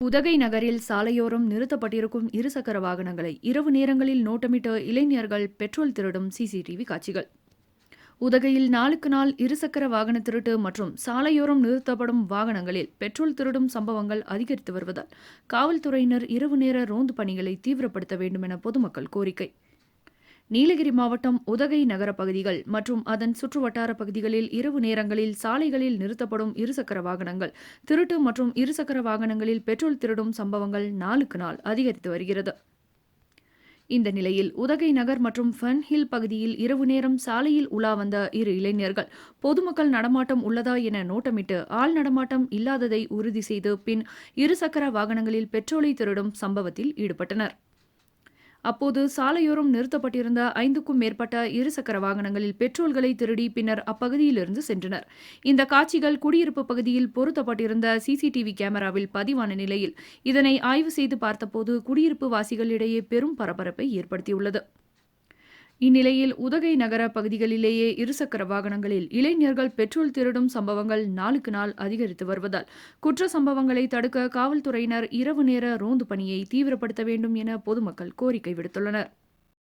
உதகை நகரில் சாலையோரம் நிறுத்தப்பட்டிருக்கும் இருசக்கர வாகனங்களை இரவு நேரங்களில் நோட்டமிட்ட இளைஞர்கள் பெட்ரோல் திருடும் சிசிடிவி காட்சிகள். உதகையில் நாளுக்கு நாள் இருசக்கர வாகன திருட்டு மற்றும் சாலையோரம் நிறுத்தப்படும் வாகனங்களில் பெட்ரோல் திருடும் சம்பவங்கள் அதிகரித்து வருவதால் காவல்துறையினர் இரவு நேர ரோந்து பணிகளை தீவிரப்படுத்த வேண்டும் என பொதுமக்கள் கோரிக்கை. நீலகிரி மாவட்டம் உதகை நகர பகுதிகள் மற்றும் அதன் சுற்றுவட்டார பகுதிகளில் இரவு நேரங்களில் சாலைகளில் நிறுத்தப்படும் இருசக்கர வாகனங்கள் திருட்டு மற்றும் இருசக்கர வாகனங்களில் பெட்ரோல் திருடும் சம்பவங்கள் நாளுக்கு நாள் அதிகரித்து வருகிறது. இந்த நிலையில் உதகை நகர் மற்றும் ஃபன் ஹில் பகுதியில் இரவு நேரம் சாலையில் உலா வந்த இரு இளைஞர்கள் பொதுமக்கள் நடமாட்டம் உள்ளதா என நோட்டமிட்டு ஆள் நடமாட்டம் இல்லாததை உறுதி செய்து பின் இருசக்கர வாகனங்களில் பெட்ரோலை திருடும் சம்பவத்தில் ஈடுபட்டனர். அப்போது சாலையோரம் நிறுத்தப்பட்டிருந்த ஐந்துக்கும் மேற்பட்ட இருசக்கர வாகனங்களில் பெட்ரோல்களை திருடி பின்னர் அப்பகுதியிலிருந்து சென்றனர். இந்த காட்சிகள் குடியிருப்பு பகுதியில் பொருத்தப்பட்டிருந்த சிசிடிவி கேமராவில் பதிவான நிலையில் இதனை ஆய்வு செய்து பார்த்தபோது குடியிருப்பு வாசிகளிடையே பெரும் பரபரப்பை ஏற்படுத்தியுள்ளது. இந்நிலையில் உதகை நகர பகுதிகளிலேயே இருசக்கர வாகனங்களில் இளைஞர்கள் பெட்ரோல் திருடும் சம்பவங்கள் நாளுக்கு நாள் அதிகரித்து வருவதால் குற்ற சம்பவங்களை தடுக்க காவல்துறையினர் இரவு நேர ரோந்து பணியை தீவிரப்படுத்த வேண்டும் என பொதுமக்கள் கோரிக்கை விடுத்துள்ளனர்.